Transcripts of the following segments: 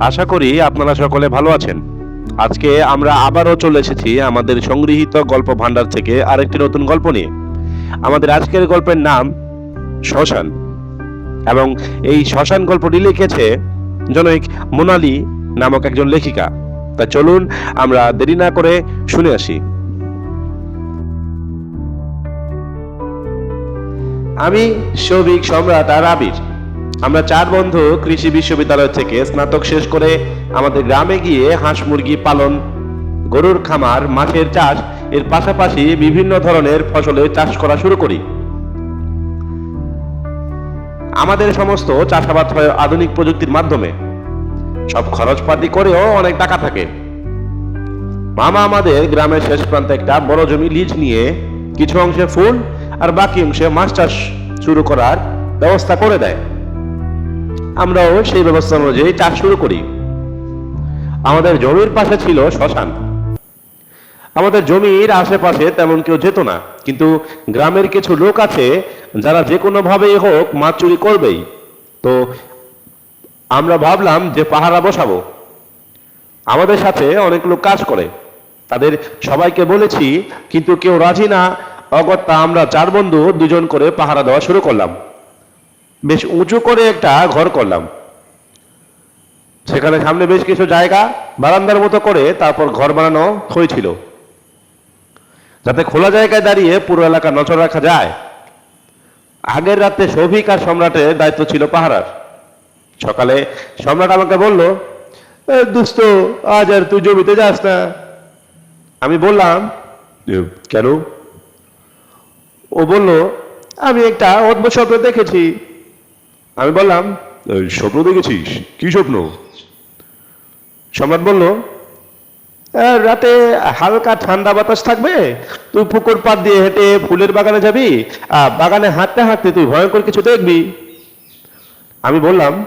আশা করি আপনারা সকলে ভালো আছেন। আজকে আমরা আবারও চলে এসেছি আমাদের সংগৃহীত গল্প ভান্ডার থেকে আরেকটি নতুন গল্প নিয়ে। আমাদের আজকের গল্পের নাম শ্মশান এবং এই শ্মশান গল্পটি লিখেছে জনৈক মোনালি নামক একজন লেখিকা। তা চলুন আমরা দেরি না করে শুনে আসি। আমি সৌভিক সম্রাট আর আবির। আমরা চার বন্ধু কৃষি বিশ্ববিদ্যালয় থেকে স্নাতক শেষ করে আমাদের গ্রামে গিয়ে হাঁস মুরগি পালন, গরুর খামার মাছের চাষ, এর পাশাপাশি বিভিন্ন ধরনের ফসলের চাষ করা শুরু করি। আমাদের সমস্ত চাষাবাদ হয় আধুনিক প্রযুক্তির মাধ্যমে। সব খরচপাতি করেও অনেক টাকা থাকে। মামা আমাদের গ্রামের শেষ প্রান্তে একটা বড় জমি লিজ নিয়ে কিছু অংশে ফুল আর বাকি অংশে মাছ চাষ শুরু করার ব্যবস্থা করে দেয়। আমরাও সেই ব্যবস্থা অনুযায়ী চাষ শুরু করি। আমাদের জমির পাশে ছিল শ্মশান। আমাদের জমির আশেপাশে তেমন কেউ যেত না, কিন্তু গ্রামের কিছু লোক আছে যারা যে কোনো ভাবেই হোক মাছ চুরি করবেই। তো আমরা ভাবলাম যে পাহারা বসাবো। আমাদের সাথে অনেক লোক কাজ করে। তাদের সবাইকে বলেছি, কিন্তু কেউ রাজি না, অগত্যা আমরা চার বন্ধু দুজন করে পাহারা দেওয়া শুরু করলাম। বেশ উঁচু করে একটা ঘর করলাম। সেখানে সামনে বেশ কিছু জায়গা বারান্দার মতো করে তারপর ঘর বানানো হয়েছিল। যাতে খোলা জায়গায় দাঁড়িয়ে পুরো এলাকা নজর রাখা যায়। আগের রাতে সৌভিক আর সম্রাটের দায়িত্ব ছিল পাহারার। সকালে সম্রাট আমাকে বলল "এ, দুস্থ আজ আর তুই জমিতে যাস না। আমি বললাম কেন? ও বলল আমি একটা অদ্ভুত স্বপ্ন দেখেছি। আমি বললাম "এ, স্বপ্ন দেখেছিস? কি স্বপ্ন? সম্রাট বলল "এ, রাতে হালকা ঠান্ডা বাতাস থাকবে। তুই পুকুর পাড় দিয়ে হেঁটে ফুলের বাগানে যাবি আর বাগানে হাঁটতে হাঁটতে তুই ভয়ঙ্কর কিছু দেখবি। আমি বললাম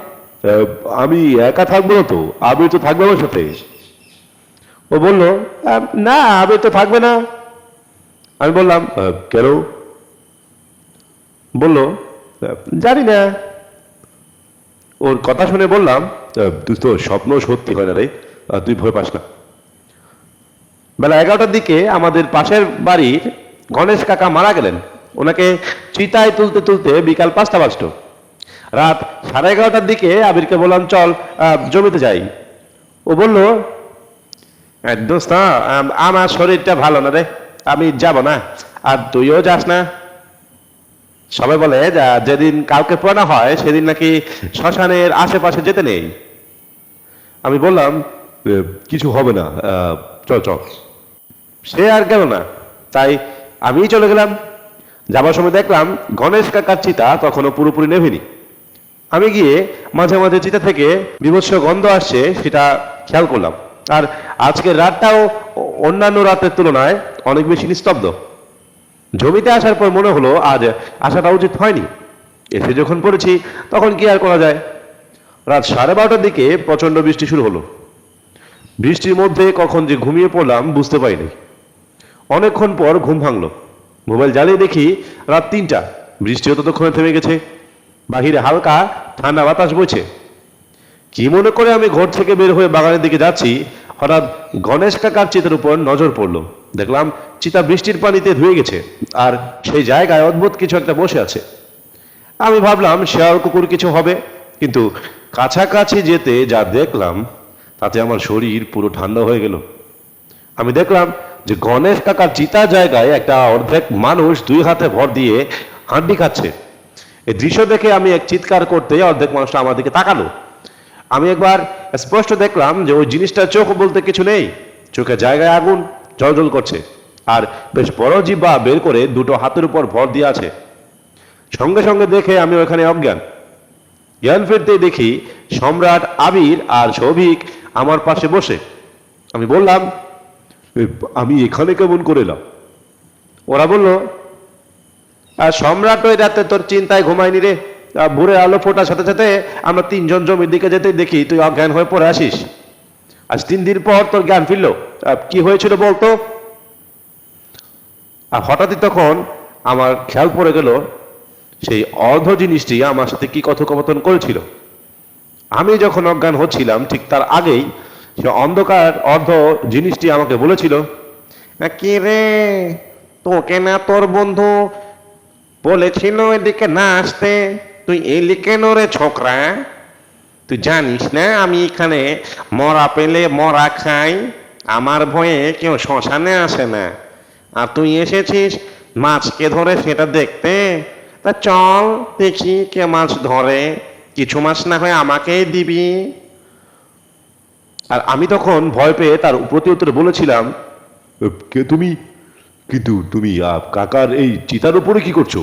আমি একা থাকব না তো আবির তো থাকবে আমার সাথে। ও বলল না আবির তো থাকবে না। আমি বললাম কেন? বলল জানি না। ওর কথা শুনে বললাম "আহ, তুই তো স্বপ্ন সত্যি হয় না রে। তুই ভয় পাস না। বেলা এগারোটার দিকে আমাদের পাশের বাড়ির গণেশ কাকা মারা গেলেন। ওনাকে চিতায় তুলতে তুলতে বিকাল পাঁচটা বাজতো। রাত সাড়ে এগারোটার দিকে আবিরকে বললাম চল জমিতে যাই। ও বলল "আহ, দোস্ত আমার শরীরটা ভালো না রে। আমি যাব না। আর তুইও যাস না। সবাই বলে যেদিন কাউকে পোড়ানো হয়, সেদিন নাকি শ্মশানের আশেপাশে যেতে নেই? আমি বললাম কিছু হবে না চল চল। সে আর গেল না। তাই আমি চলে গেলাম। যাবার সময় দেখলাম, গণেশ কাকার চিতা তখনও পুরোপুরি নেভেনি। আমি গিয়ে মাঝে মাঝে চিতা থেকে বিভৎস গন্ধ আসছে, সেটা খেয়াল করলাম। আর আজকের রাতটাও অন্যান্য রাতের তুলনায় অনেক বেশি নিস্তব্ধ। জমিতে আসার পর মনে হলো, আজ আসাটা উচিত হয়নি। এসে যখন পড়েছি, তখন কি আর করা যায়? রাত সাড়ে বারোটার দিকে প্রচণ্ড বৃষ্টি শুরু হলো। বৃষ্টির মধ্যে কখন যে ঘুমিয়ে পড়লাম বুঝতে পারিনি। অনেকক্ষণ পর ঘুম ভাঙলো। মোবাইল জ্বালিয়ে দেখি রাত তিনটা। বৃষ্টিও ততক্ষণে থেমে গেছে। বাহিরে হালকা ঠান্ডা বাতাস বইছে। কি মনে করে আমি ঘর থেকে বের হয়ে বাগানের দিকে যাচ্ছি হঠাৎ গণেশ কাকার চিতার উপর নজর পড়ল। দেখলাম চিতা বৃষ্টির পানিতে ধুয়ে গেছে, আর সেই জায়গায় অদ্ভুত কিছু একটা বসে আছে। আমি ভাবলাম, শেয়াল কুকুর কিছু হবে, কিন্তু কাছাকাছি যেতে যা দেখলাম, তাতে আমার শরীর পুরো ঠান্ডা হয়ে গেল। আমি দেখলাম যে গণেশ কাকার চিতা জায়গায় একটা অর্ধেক মানুষ দুই হাতে ভর দিয়ে হাড্ডি খাচ্ছে। এই দৃশ্য দেখে আমি এক চিৎকার করতে অর্ধেক মানুষটা আমার দিকে তাকালো। আমি একবার স্পষ্ট দেখলাম যে ওই জিনিসটা চোখ বলতে কিছু নেই। চোখে জায়গায় আগুন জল করছে। আর বেশ বড় জিব্বা বের করে দুটো হাতের উপর ভর দিয়ে আছে। সঙ্গে সঙ্গে দেখে আমি ওখানে অজ্ঞান। জ্ঞান ফিরতেই দেখি সম্রাট আবির আর সৌভিক আমার পাশে বসে। আমি বললাম আমি এখানে কেমন করে এলাম? ওরা বলল, আর সম্রাট ওই রাতে তোর চিন্তায় ঘুমায়নি রে। আহ, ভোরে আলো ফোটার সাথে সাথে আমরা তিনজন জমির দিকে যেতে দেখি তুই অজ্ঞান হয়ে পড়ে আসিস। আজ তিন দিন পর তোর জ্ঞান ফিরলো। কি হয়েছিল বলতো? আর হঠাৎই তখন আমার খেয়াল পড়ে গেল সেই অর্ধ জিনিসটি আমার সাথে কি কথোপকথন করেছিল। আমি যখন অজ্ঞান হচ্ছিলাম ঠিক তার আগেই সে অন্ধকার অর্ধ জিনিসটি আমাকে বলেছিল কি রে? তোকে না তোর বন্ধু বলেছিল এদিকে না আসতে। তুই এলি কেন রে ছোকরা, তুই জানিস না আমি এখানে মরা পেলে মরা খাই? আমার ভয়ে কেউ শ্মশানে আসে না। আর তুই এসেছিস মাছকে ধরে সেটা দেখতে? তা চল দেখি কে মাছ ধরে। কিছু মাছ না হয় আমাকেই দিবি। আর আমি তখন ভয় পেয়ে তার প্রতি উত্তরে বলেছিলাম কে তুমি? কিন্তু তুমি কাকার এই চিতার উপরে কি করছ?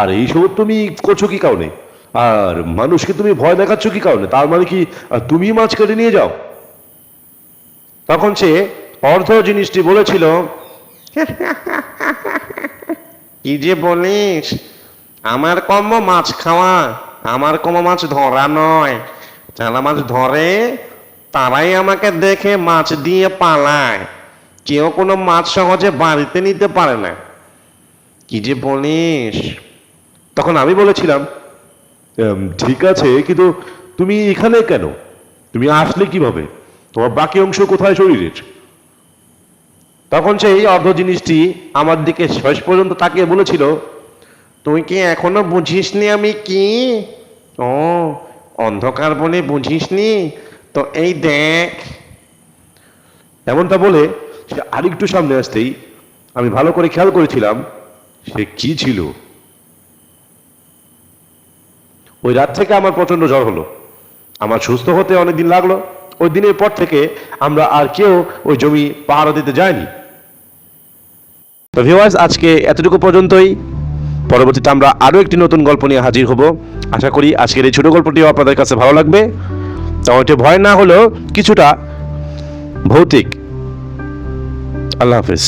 আর এই সব তুমি করছ কি কারণে? আর মানুষকে তুমি ভয় দেখাচ্ছ কি কারণে? তার মানে কি তুমি মাছ কেটে নিয়ে যাও। তখন সে অর্ধ জিনিসটি বলেছিল, কি যে বলিস? আমার কর্ম মাছ খাওয়া, আমার কর্ম মাছ ধরা নয়। যারা মাছ ধরে, তারাই আমাকে দেখে মাছ দিয়ে পালায়। কেউ কোনো মাছ সহজে বাড়িতে নিতে পারে না। কি যে বলিস? তখন আমি বলেছিলাম "এম, ঠিক আছে কিন্তু তুমি এখানে কেন? তুমি আসলে কীভাবে? তোমার বাকি অংশ কোথায় শরীরের? তখন সেই অর্ধ জিনিসটি আমার দিকে শেষ পর্যন্ত তাকিয়ে বলেছিল তুই কি এখনও বুঝিসনি আমি কি? ও অন্ধকার বলে বুঝিসনি? তো এই দেখ। এমনটা বলে সে আরেকটু সামনে আসতেই আমি ভালো করে খেয়াল করেছিলাম সে কি ছিল? ওই রাত থেকে আমার প্রচণ্ড জ্বর হলো। আমার সুস্থ হতে অনেকদিন লাগল। ওই দিনের পর থেকে আমরা আর কেউ ওই জমি পাহারা দিতে যায়নি তো আজকে এতটুকু পর্যন্তই। পরবর্তীতে আমরা আরও একটি নতুন গল্প নিয়ে হাজির হব। আশা করি আজকের এই ছোট গল্পটিও আপনাদের কাছে ভালো লাগবে। তেমন একটি ভয় না হলেও কিছুটা ভৌতিক। আল্লাহ হাফিজ।